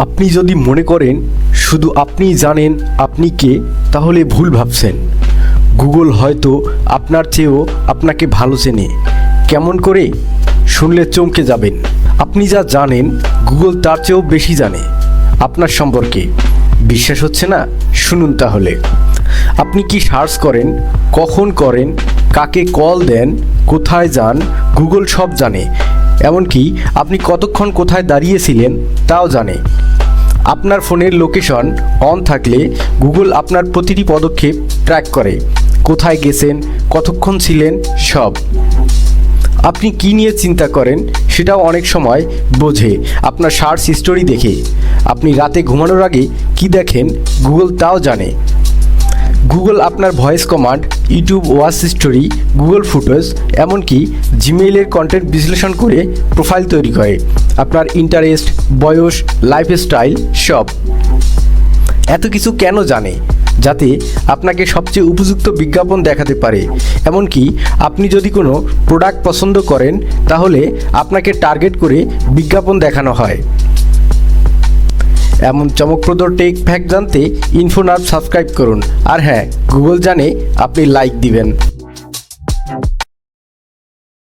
আপনি যদি মনে করেন শুধু আপনিই জানেন আপনি কে, তাহলে ভুল ভাবছেন। গুগল হয়তো আপনার চেয়েও আপনাকে ভালো চেনে। কেমন করে? শুনলে চমকে যাবেন। আপনি যা জানেন, গুগল তার চেয়েও বেশি জানে আপনার সম্পর্কে। বিশ্বাস হচ্ছে না? শুনুন তাহলে। আপনি কি সার্চ করেন, কখন করেন, কাকে কল দেন, কোথায় যান, গুগল সব জানে। এমনকি আপনি কতক্ষণ কোথায় দাঁড়িয়েছিলেন, তাও জানে। আপনার ফোনের লোকেশন অন থাকলে গুগল আপনার প্রতিটি পদক্ষেপ ট্র্যাক করে। কোথায় গেছেন, কতক্ষণ ছিলেন, সব। আপনি কি নিয়ে চিন্তা করেন, সেটাও অনেক সময় বোঝে। আপনার সার্চ হিস্টোরি দেখে। আপনি রাতে ঘুমানোর আগে কি দেখেন, গুগল তাও জানে। গুগল আপনার voice command YouTube watch history Google photos এমনকি জিমেইলের কন্টেন্ট বিশ্লেষণ করে প্রোফাইল তৈরি করে। আপনার ইন্টারেস্ট বয়স লাইফস্টাইল সব। এত কিছু কেন জানে? যাতে আপনাকে সবচেয়ে উপযুক্ত বিজ্ঞাপন দেখাতে পারে। এমনকি আপনি যদি কোনো প্রোডাক্ট পছন্দ করেন, তাহলে আপনাকে টার্গেট করে বিজ্ঞাপন দেখানো হয়। এমন চমকপ্রদ টেক ফ্যাক্ট জানতে ইনফোনার সাবস্ক্রাইব করুন। আর হ্যাঁ গুগল জানে আপনি লাইক দিবেন।